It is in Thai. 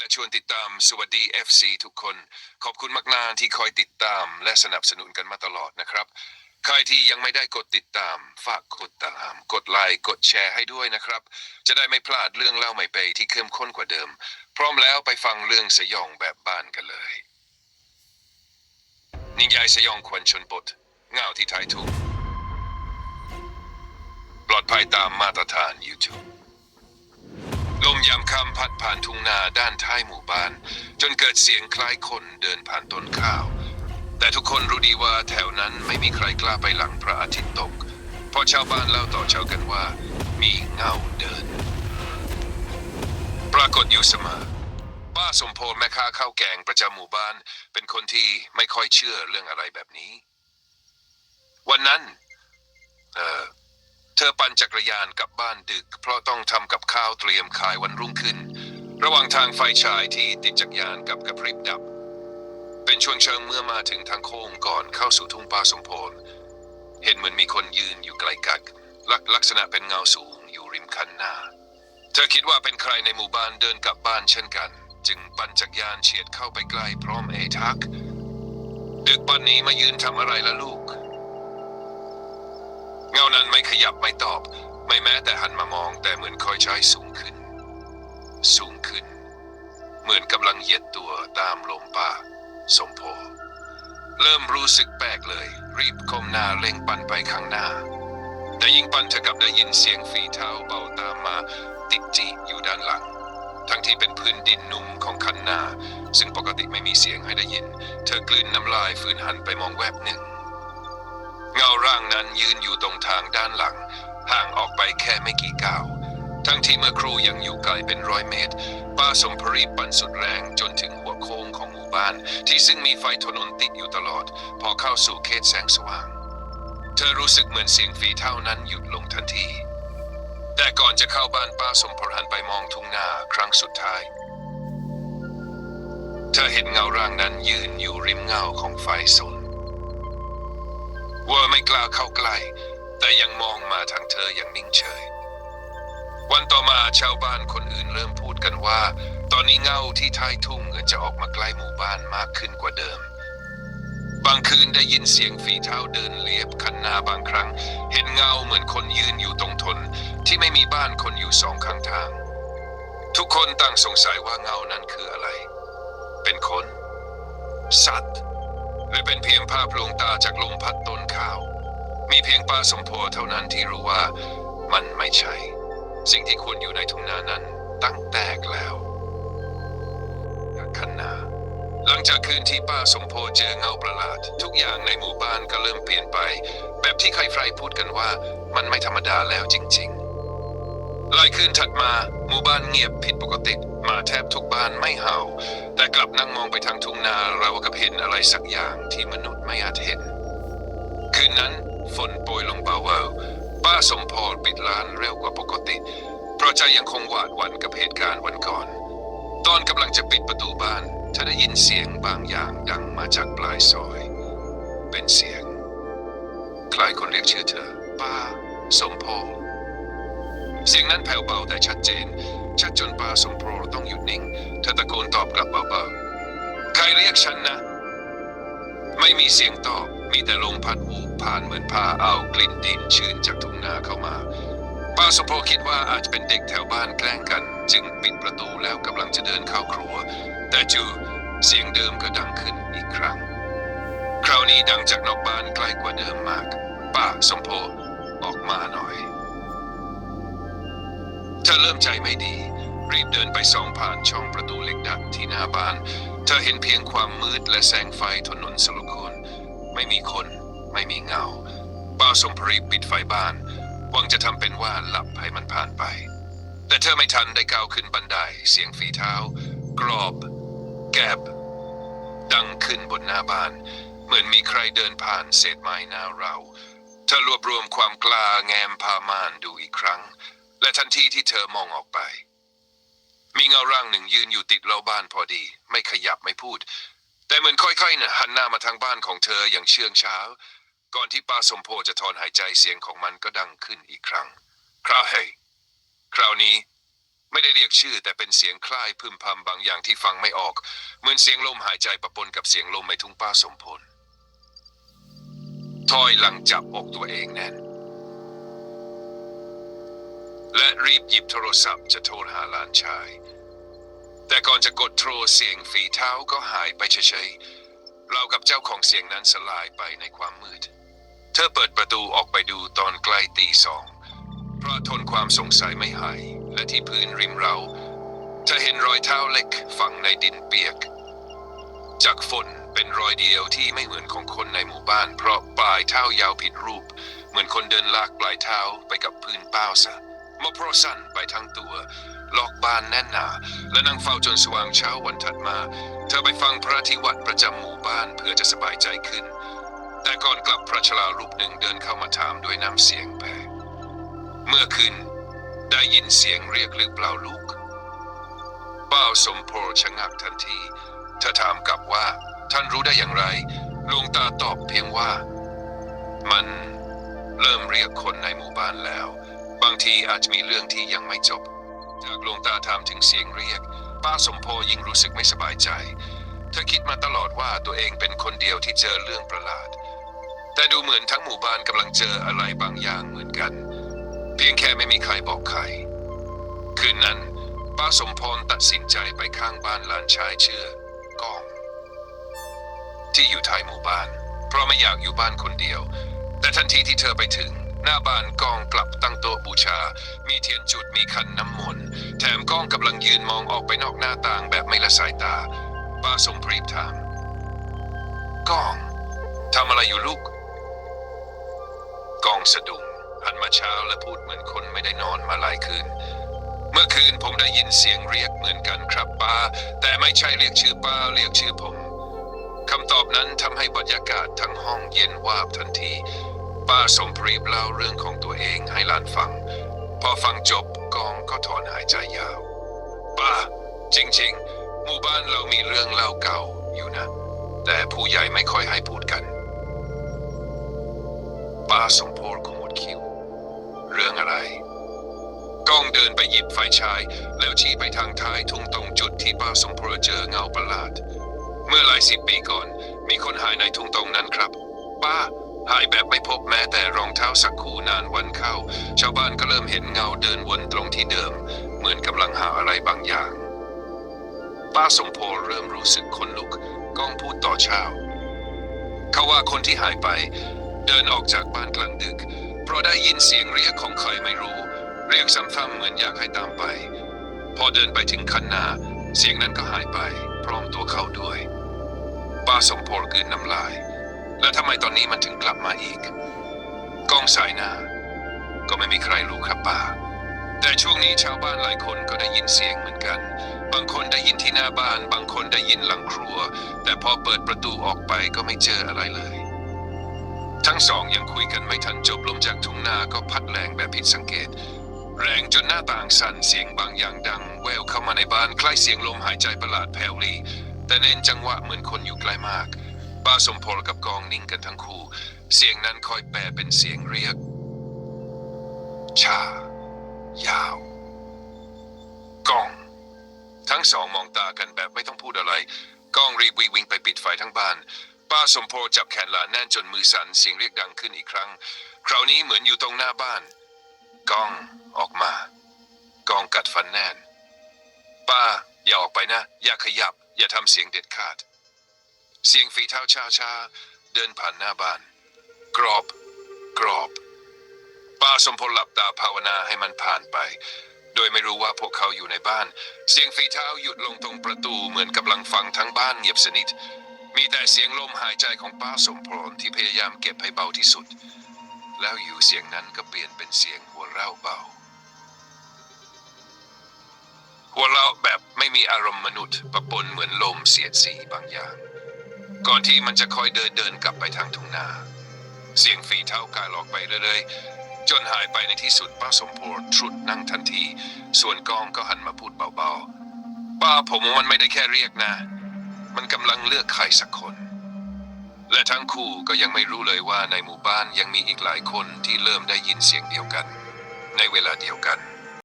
และชวนติดตามสวัสดี FC ทุกคน ขอบคุณมากนานที่คอยติดตาม และสนับสนุนกันมาตลอดนะครับ ใครที่ยังไม่ได้กดติดตาม ฝากกดตาม กดไลค์กดแชร์ให้ด้วยนะครับ จะได้ไม่พลาดเรื่องเล่าไม่เปที่เข้มข้นกว่าเดิม พร้อมแล้วไปฟังเรื่องสยองแบบบ้านกันเลยนิยายสยองควันชนบทเงาที่ท้ายทุ่งปลอดภัยตามมาตรฐาน YouTube ลมยามค่ำพัดผ่านทุ่งนาด้านท้ายหมู่บ้าน จนเกิดเสียงคล้ายคนเดินผ่านต้นข้าว แต่ทุกคนรู้ดีว่าแถวนั้นไม่มีใครกล้าไปหลังพระอาทิตย์ตกเพราะชาวบ้านเล่าต่อชาวกันว่า มีเงาเดิน ปรากฏอยู่เสมอป้าสมโพลแม่ค้าข้าวแกงประจำหมู่บ้าน เป็นคนที่ไม่ค่อยเชื่อเรื่องอะไรแบบนี้ วันนั้น เออ ธอปั่นจักรยานกลับบ้านดึก เพราะต้องทำกับข้าวเตรียมขายวันรุ่งขึ้น ระหว่างทางไฟฉายที่ติดจักรยานกับกระพริบดับ เป็นช่วงเชิงเมื่อมาถึงทางโค้งก่อนเข้าสู่ทุ่งป่าสมโพลเห็นเหมือนมีคนยืนอยู่ไกลกักลักลักษณะเป็นเงาสูงอยู่ริมคันหน้า เธอคิดว่าเป็นใครในหมู่บ้านเดินกลับบ้านเช่นกัน จึงปั่นจักรยานเฉียดเข้าไปใกล้พร้อมเอทัก ดึกปันนี้มายืนทำอะไรล่ะลูก เงานั้นไม่ขยับไม่ตอบ ไม่แม้แต่หันมามองแต่เหมือนคอยใช้สูงขึ้น สูงขึ้น เหมือนกำลังเหยียดตัวตามลมป่า สมโพเริ่มรู้สึกแปลกเลย รีบก้มหน้าเล็งปั่นไปข้างหน้า แต่ยิ่งปั่นเธอกลับได้ยินเสียงฝีเท้าเบาตามมาติดจีอยู่ด้านหลัง ทั้งที่เป็นพื้นดินนุ่มของคันหน้าซึ่งปกติไม่มีเสียงให้ได้ยิน เธอกลืนน้ำลายฝืนหันไปมองแวบหนึ่งางนั้นยืนอยู่ตรงทางด้านหลัง ห่างออกไปแค่ไม่กี่ก้าว ทั้งที่เมื่อครูยังอยู่ไกลเป็นร้อยเมตร ป้าสมพรีปั่นสุดแรงจนถึงหัวโค้งของหมู่บ้าน ที่ซึ่งมีไฟถนนติดอยู่ตลอด พอเข้าสู่เขตแสงสว่าง เธอรู้สึกเหมือนเสียงฝีเท้านั้นหยุดลงทันที แต่ก่อนจะเข้าบ้านป้าสมพรหันไปมองทุ่งนาครั้งสุดท้ายเธอเห็นเงาร่างนั้นยืนอยู่ริมเงาของไฟส วัวไม่กล้าเข้าใกล้ แต่ยังมองมาทางเธออย่างนิ่งเฉย วันต่อมาชาวบ้านคนอื่นเริ่มพูดกันว่า ตอนนี้เงาที่ท้ายทุ่งจะออกมาใกล้หมู่บ้านมากขึ้นกว่าเดิม บางคืนได้ยินเสียงฝีเท้าเดินเลียบคันนาบางครั้ง เห็นเงาเหมือนคนยืนอยู่ตรงทน ที่ไม่มีบ้านคนอยู่สองข้างทาง ทุกคนต่างสงสัยว่าเงานั้นคืออะไร เป็นคน สัตว์ หรือเป็นเพียงภาพลวงตาจากลมพัดต้นข้าว มีเพียงป้าสมโพเท่านั้นที่รู้ว่ามันไม่ใช่ สิ่งที่ควรอยู่ในทุ่งนานั้นตั้งแตกแล้วคันนาหลังจากคืนที่ป้าสมโพเจอเงาประหลาด ทุกอย่างในหมู่บ้านก็เริ่มเปลี่ยนไป แบบที่ใครๆพูดกันว่ามันไม่ธรรมดาแล้วจริง ๆ หลายคืนถัดมาหมู่บ้านเงียบผิดปกติหมาแทบทุกบ้านไม่เห่า แต่กลับนั่งมองไปทางทุ่งนาเรากับเห็นอะไรสักอย่างที่มนุษย์ไม่อาจเห็น คืนนั้นฝนโปรยลงเบาๆป้าสมพรปิดร้านเร็วกว่าปกติ เพราะใจยังคงหวาดหวั่นกับเหตุการณ์วันก่อน ตอนกำลังจะปิดประตูบ้านเธอได้ยินเสียงบางอย่างดังมาจากปลายซอย เป็นเสียง ใคล้ายคนเรียกชื่อเธอ ป้าสมพร เสียงนั้นแผ่วเบาแต่ชัดเจน ชัดจนป้าสมพรต้องหยุดนิ่ง เธอตะโกนตอบกลับเบาๆ ใครเรียกฉันนะ ไม่มีเสียงตอบ มีแต่ลมพัดวูบผ่านเหมือนพาเอากลิ่นดินชื้นจากทุ่งนาเข้ามาป้าสมพคิดว่าอาจจะเป็นเด็กแถวบ้านแกล้งกัน จึงปิดประตูแล้วกำลังจะเดินเข้าครัว แต่จู่เสียงเดิมก็ดังขึ้นอีกครั้ง คราวนี้ดังจากนอกบ้านใกล้กว่าเดิมมาก ป้าสมโพออกมาหน่อย เธอเริ่มใจไม่ดี รีบเดินไปส่องผ่านช่องประตูเหล็กดัดที่หน้าบ้าน เธอเห็นเพียงความมืดและแสงไฟถนนสลุโคนไม่มีคน ไม่มีเงาป้าสมพรีปิดไฟบ้านหวังจะทำเป็นว่าหลับให้มันผ่านไป แต่เธอไม่ทันได้ก้าวขึ้นบันไดเสียงฝีเท้า กรอบ แกบ ดังขึ้นบนหน้าบ้าน เหมือนมีใครเดินผ่านเศษไม้หน้าเรา เธอรวบรวมความกล้าแงมพาม่านดูอีกครั้ง และทันทีที่เธอมองออกไป มีเงาร่างหนึ่งยืนอยู่ติดเล้าบ้านพอดี ไม่ขยับไม่พูด แต่เหมือนค่อยๆนะหันหน้ามาทางบ้านของเธออย่างเชื่องช้า ก่อนที่ป้าสมโพจะถอนหายใจเสียงของมันก็ดังขึ้นอีกครั้ง คราวเฮ้ยคราวนี้ไม่ได้เรียกชื่อแต่เป็นเสียงคล้ายพึมพำบางอย่างที่ฟังไม่ออก เหมือนเสียงลมหายใจปะปนกับเสียงลมในทุ่งป้าสมพลทอยหลังจับอกตัวเองแน่น และรีบหยิบโทรศัพท์จะโทรหาหลานชาย แต่ก่อนจะกดโทรเสียงฝีเท้าก็หายไปเฉยๆเรากับเจ้าของเสียงนั้นสลายไปในความมืด เธอเปิดประตูออกไปดูตอนใกล้ตีสองเพราะทนความสงสัยไม่หาย และที่พื้นริมเราเธอเห็นรอยเท้าเล็กฝังในดินเปียก จากฝนเป็นรอยเดียวที่ไม่เหมือนของคนในหมู่บ้าน เพราะปลายเท้ายาวผิดรูป เหมือนคนเดินลากปลายเท้าไปกับพื้นเป้าซะ มะพร้าวสั้นไปทั้งตัวล็อกบ้านแน่นหนา และนั่งเฝ้าจนสว่างเช้าวันถัดมา เธอไปฟังพระที่วัดประจำหมู่บ้านเพื่อจะสบายใจขึ้น แต่ก่อนกลับพระชรารูปหนึ่งเดินเข้ามาถามด้วยน้ำเสียงแผ่เมื่อคืนได้ยินเสียงเรียกหรือเปล่าลูกเป้าสมโพชะงักทันทีเธอถามกลับว่า ท่านรู้ได้อย่างไรหลวงตาตอบเพียงว่า มันเริ่มเรียกคนในหมู่บ้านแล้ว บางทีอาจจะมีเรื่องที่ยังไม่จบ จากหลวงตาถามถึงเสียงเรียก ป้าสมโพยิ่งรู้สึกไม่สบายใจ เธอคิดมาตลอดว่าตัวเองเป็นคนเดียวที่เจอเรื่องประหลาด แต่ดูเหมือนทั้งหมู่บ้านกำลังเจออะไรบางอย่างเหมือนกัน เพียงแค่ไม่มีใครบอกใคร คืนนั้น ป้าสมพรตัดสินใจไปข้างบ้านหลานชายเชื่อก้อง ที่อยู่ท้ายหมู่บ้าน เพราะไม่อยากอยู่บ้านคนเดียว แต่ทันทีที่เธอไปถึง หน้าบ้านกองกลับตั้งโต๊ะบูชา มีเทียนจุดมีขันน้ำมนต์แถมกองกำลังยืนมองออกไปนอกหน้าต่างแบบไม่ละสายตาป้าสมพรีบถามกองทำอะไรอยู่ลูก กองสะดุ้งหันมาเช้าและพูดเหมือนคนไม่ได้นอนมาหลายคืน เมื่อคืนผมได้ยินเสียงเรียกเหมือนกันครับป้า แต่ไม่ใช่เรียกชื่อป้าเรียกชื่อผมคำตอบนั้นทำให้บรรยากาศทั้งห้องเย็นวาบทันที ป้าสมพรีบเล่าเรื่องของตัวเองให้หลานฟัง พอฟังจบกองก็ถอนหายใจยาว ป้า จริง ๆ หมู่บ้านเรามีเรื่องเล่าเก่าอยู่นะ แต่ผู้ใหญ่ไม่ค่อยให้พูดกัน ป้าสมโพธิ์ขมวดคิ้ว เรื่องอะไรก้องเดินไปหยิบไฟฉาย แล้วชี้ไปทางท้ายทุ่งตรงจุดที่ป้าสมโพธิ์เจอเงาประหลาด เมื่อหลายสิบปีก่อน มีคนหายในทุ่งตรงนั้นครับ ป้า หายแบบไม่พบแม้แต่รองเท้าสักคู่นานวันเข้า ชาวบ้านก็เริ่มเห็นเงาเดินวนตรงที่เดิม เหมือนกำลังหาอะไรบางอย่าง ป้าสมโพธิ์เริ่มรู้สึกขนลุก ก้องพูดต่อเช้าเขาว่าคนที่หายไป เดินออกจากบ้านกลางดึก เพราะได้ยินเสียงเรียกของใครไม่รู้ เรียกซ้ำๆเหมือนอยากให้ตามไป พอเดินไปถึงคันนา เสียงนั้นก็หายไป พร้อมตัวเขาด้วย ป้าสมโพธิ์กลืนน้ำลาย แล้วทำไมตอนนี้มันถึงกลับมาอีก กองสายหน้า ก็ไม่มีใครรู้ครับป้า แต่ช่วงนี้ชาวบ้านหลายคนก็ได้ยินเสียงเหมือนกัน บางคนได้ยินที่หน้าบ้าน บางคนได้ยินหลังครัว แต่พอเปิดประตูออกไปก็ไม่เจออะไรเลย ทั้งสองยังคุยกันไม่ทันจบลมจากทุ่งนาก็พัดแรงแบบผิดสังเกต แรงจนหน้าต่างสั่นเสียงบางอย่างดัง แววเข้ามาในบ้านคล้ายเสียงลมหายใจประหลาดแผ่วลีแต่เน้นจังหวะเหมือนคนอยู่ใกล้มาก ป้าสมพลกับกองนิ่งกันทั้งคู่ เสียงนั้นคอยแปลเป็นเสียงเรียก ชา ยาวกอง ทั้งสองมองตากันแบบไม่ต้องพูดอะไรกองรีบวิ่งไปปิดไฟทั้งบ้าน ป้าสมโพธิ์จับแขนหลานแน่นจนมือสั่นเสียงเรียกดังขึ้นอีกครั้ง คราวนี้เหมือนอยู่ตรงหน้าบ้านกองออกมากองกัดฟันแน่น ป้าอย่าออกไปนะ อย่าขยับ อย่าทำเสียงเด็ดขาด เสียงฝีเท้าช้าๆเดินผ่านหน้าบ้าน กรอบ กรอบป้าสมพลหลับตาภาวนาให้มันผ่านไป โดยไม่รู้ว่าพวกเขาอยู่ในบ้าน เสียงฝีเท้าหยุดลงตรงประตูเหมือนกำลังฟังทั้งบ้านเงียบสนิท มีแต่เสียงลมหายใจของป้าสมพลที่พยายามเก็บให้เบาที่สุด แล้วอยู่เสียงนั้นก็เปลี่ยนเป็นเสียงหัวเราะเบา หัวเราะแบบไม่มีอารมณ์มนุษย์ประปนเหมือนลมเสียดสีบางอย่าง ก่อนที่มันจะค่อยเดินเดินกลับไปทางทุ่งนา เสียงฝีเท้ากายออกไปเรื่อยๆ จนหายไปในที่สุดป้าสมโพธิ์ทรุดนั่งทันที ส่วนกองก็หันมาพูดเบาๆ ป้าผมมันไม่ได้แค่เรียกนะ มันกำลังเลือกใครสักคน และทั้งคู่ก็ยังไม่รู้เลยว่าในหมู่บ้านยังมีอีกหลายคนที่เริ่มได้ยินเสียงเดียวกัน ในเวลาเดียวกัน